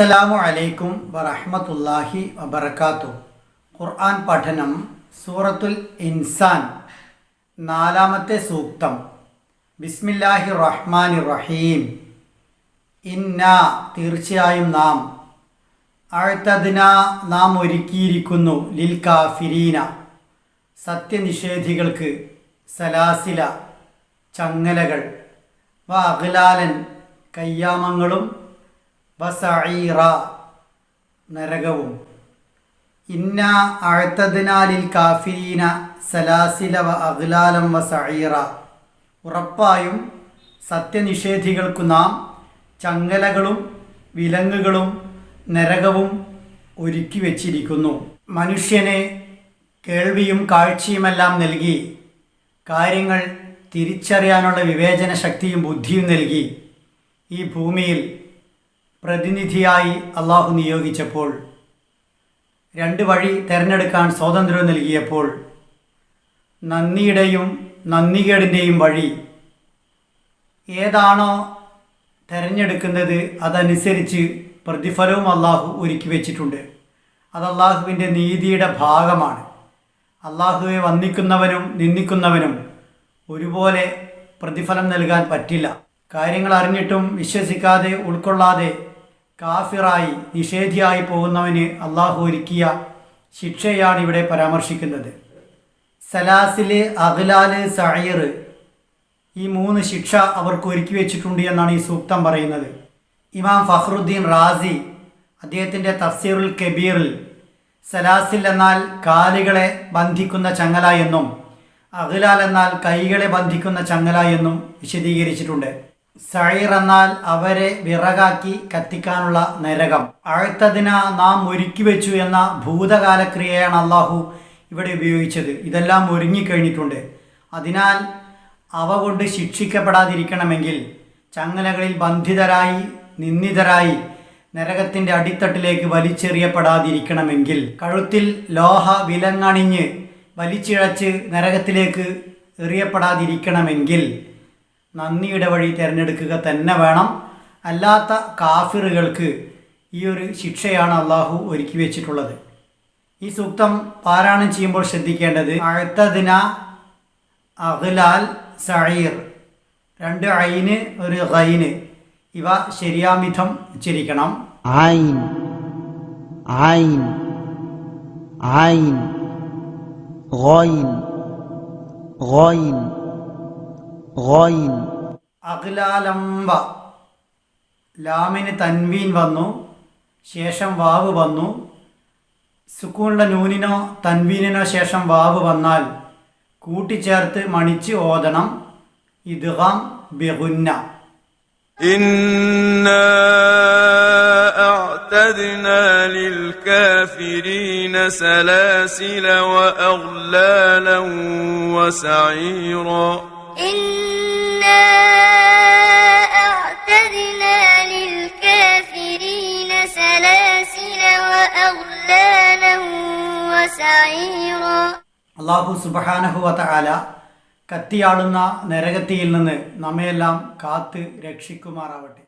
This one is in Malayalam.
അസ്സലാമു അലൈക്കും വറഹ്മത്തുള്ളാഹി വബർക്കാത്തു ഖുർആൻ പഠനം സൂറത്തുൽ ഇൻസാൻ നാലാമത്തെ സൂക്തം. ബിസ്മില്ലാഹി റഹ്മാൻ റഹീം. ഇന്ന തീർച്ചയായും നാം അഴ്ത്തതിന നാം ഒരുക്കിയിരിക്കുന്നു ലിൽ കാഫിരീന. സത്യനിഷേധികൾക്ക് സലാസില ചങ്ങലകൾ വ അഖലാലൻ കയ്യാമങ്ങളും വസഈറ നരകവും. ഇന്ന അഴ്ത്തതിനാലിൽ കാഫിരീന സലാസില വ അഖ്ലാലം വ സഈറ ഉറപ്പായും സത്യനിഷേധികൾക്കു നാം ചങ്ങലകളും വിലങ്ങുകളും നരകവും ഒരുക്കി വച്ചിരിക്കുന്നു. മനുഷ്യനെ കേൾവിയും കാഴ്ചയുമെല്ലാം നൽകി കാര്യങ്ങൾ തിരിച്ചറിയാനുള്ള വിവേചന ശക്തിയും ബുദ്ധിയും നൽകി ഈ ഭൂമിയിൽ പ്രതിനിധിയായി അള്ളാഹു നിയോഗിച്ചപ്പോൾ രണ്ട് വഴി തിരഞ്ഞെടുക്കാൻ സ്വാതന്ത്ര്യം നൽകിയപ്പോൾ നന്ദിയുടെയും നന്ദികേടിന്റെയും വഴി ഏതാണോ തിരഞ്ഞെടുക്കുന്നത് അതനുസരിച്ച് പ്രതിഫലവും അള്ളാഹു ഒരുക്കി വെച്ചിട്ടുണ്ട്. അത് അള്ളാഹുവിന്റെ നീതിയുടെ ഭാഗമാണ്. അള്ളാഹുവെ വന്ദിക്കുന്നവനും നിന്ദിക്കുന്നവനും ഒരുപോലെ പ്രതിഫലം നൽകാൻ പറ്റില്ല. കാര്യങ്ങൾ അറിഞ്ഞിട്ടും വിശ്വസിക്കാതെ ഉൾക്കൊള്ളാതെ കാഫിറായി നിഷേധിയായി പോകുന്നവന് അള്ളാഹു ഒരുക്കിയ ശിക്ഷയാണ് ഇവിടെ പരാമർശിക്കുന്നത്. സലാസിൽ അഖ്ലാൽ സഹീർ ഈ മൂന്ന് ശിക്ഷ അവർക്ക് ഒരുക്കി വെച്ചിട്ടുണ്ട് എന്നാണ് ഈ സൂക്തം പറയുന്നത്. ഇമാം ഫഖ്റുദ്ദീൻ റാസി അദ്ദേഹത്തിന്റെ തഫ്സീറുൽ കബീറിൽ സലാസിൽ എന്നാൽ കാലുകളെ ബന്ധിക്കുന്ന ചങ്ങല എന്നും അഖ്ലാൽ എന്നാൽ കൈകളെ ബന്ധിക്കുന്ന ചങ്ങല എന്നും വിശദീകരിച്ചിട്ടുണ്ട്. സഴീർ എന്നാൽ അവരെ വിറകാക്കി കത്തിക്കാനുള്ള നരകം. അഴുത്തതിന നാം ഒരുക്കി വെച്ചു എന്ന ഭൂതകാലക്രിയയാണ് അള്ളാഹു ഇവിടെ ഉപയോഗിച്ചത്. ഇതെല്ലാം ഒരുങ്ങിക്കഴിഞ്ഞിട്ടുണ്ട് അതിനാൽ അവ കൊണ്ട് ശിക്ഷിക്കപ്പെടാതിരിക്കണമെങ്കിൽ ചങ്ങലകളിൽ ബന്ധിതരായി നിന്ദിതരായി നരകത്തിന്റെ അടിത്തട്ടിലേക്ക് വലിച്ചെറിയപ്പെടാതിരിക്കണമെങ്കിൽ കഴുത്തിൽ ലോഹ വിലങ്ങണിഞ്ഞ് വലിച്ചിഴച്ച് നരകത്തിലേക്ക് എറിയപ്പെടാതിരിക്കണമെങ്കിൽ നന്ദിയുടെ വഴി തിരഞ്ഞെടുക്കുക തന്നെ വേണം. അല്ലാത്ത കാഫിറുകൾക്ക് ഈ ഒരു ശിക്ഷയാണ് അള്ളാഹു ഒരുക്കി വെച്ചിട്ടുള്ളത്. ഈ സൂക്തം പാരായണം ചെയ്യുമ്പോൾ ശ്രദ്ധിക്കേണ്ടത് അഴുത്തതിന അഹ്ലാൽ സഴീർ രണ്ട് ഐന് ഒരു ഖൈന്. ഇവ ശരിയാമിധം ഉച്ചരിക്കണം. ഐൻ ഐൻ ഐൻ ഖൈൻ. غين അഖ്ലാലംബ ലാമിന് തൻവീൻ വന്നു ശേഷം വാവ് വന്നു സുക്കൂണിലെ നൂനിനോ തൻവീനിനോ ശേഷം വാവ് വന്നാൽ കൂട്ടിച്ചേർത്ത് മണിച്ച് ഓതണം ഇദ്ഗാം ബിഗുന്ന إنا أعتدنا للكافرين سلاسل وأغلالا وسعيرا إنا أعتدنا للكافرين سلاسل وأغلالا وسعيرا അള്ളാഹു സുബഹാനഹുവത ആല കത്തിയാളുന്ന നരകത്തിയിൽ നിന്ന് നമ്മയെല്ലാം കാത്ത് രക്ഷിക്കുമാറാവട്ടെ